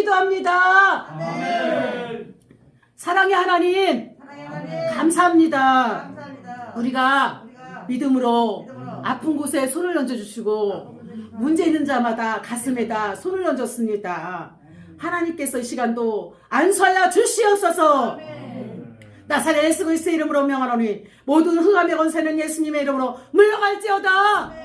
기도합니다. 아멘. 사랑의 하나님, 사랑의 하나님 감사합니다. 감사합니다. 우리가 우리가 믿음으로 믿음으로 아픈 곳에 손을 얹어주시고 문제 있는 자마다 가슴에다 손을 얹었습니다. 하나님께서 이 시간도 안수하여 주시옵소서. 나사렛 예수 그리스도의 이름으로 명하노니 모든 흑암의 권세는 예수님의 이름으로 물러갈지어다.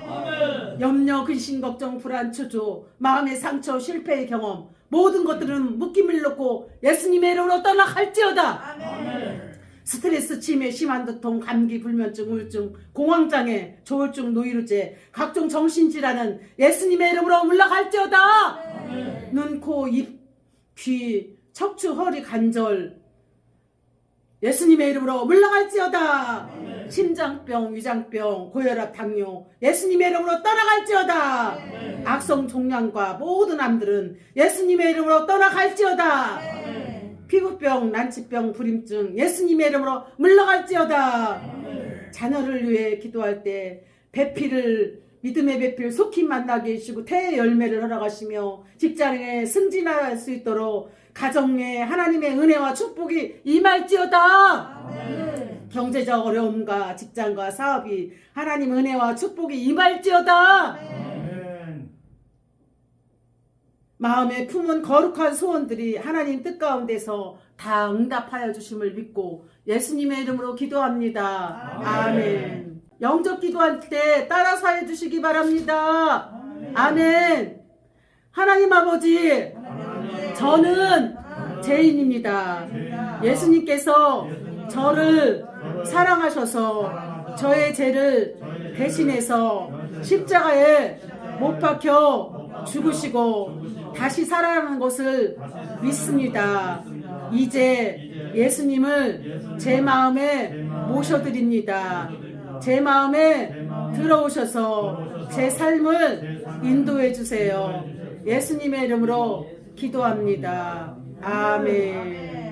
아멘. 염려, 근심, 걱정, 불안, 초조, 마음의 상처, 실패의 경험 모든 것들은 묶임을 놓고 예수님의 이름으로 떠나갈지어다. 아멘. 스트레스, 치매, 심한 두통, 감기, 불면증, 우울증, 공황장애, 조울증, 노이로제, 각종 정신질환은 예수님의 이름으로 물러갈지어다. 아멘. 눈, 코, 입, 귀, 척추, 허리, 관절 예수님의 이름으로 물러갈지어다. 심장병, 위장병, 고혈압, 당뇨 예수님의 이름으로 떠나갈지어다. 악성 종양과 모든 암들은 예수님의 이름으로 떠나갈지어다. 피부병, 난치병, 불임증 예수님의 이름으로 물러갈지어다. 자녀를 위해 기도할 때 배필을 믿음의 배필 속히 만나게 해주시고 태의 열매를 허락하시며 직장에 승진할 수 있도록 가정에 하나님의 은혜와 축복이 임할지어다. 아멘. 경제적 어려움과 직장과 사업이 하나님 은혜와 축복이 임할지어다. 아멘. 마음에 품은 거룩한 소원들이 하나님 뜻 가운데서 다 응답하여 주심을 믿고 예수님의 이름으로 기도합니다. 아멘. 영접 기도할 때 따라서 해 주시기 바랍니다. 아멘. 하나님 아버지, 저는 죄인입니다. 예수님께서 저를 사랑하셔서 저의 죄를 대신해서 십자가에 못 박혀 죽으시고 다시 살아나는 것을 믿습니다. 이제 예수님을 제 마음에 모셔드립니다. 제 마음에 들어오셔서 제 삶을 인도해 주세요. 예수님의 이름으로 기도합니다. 아멘.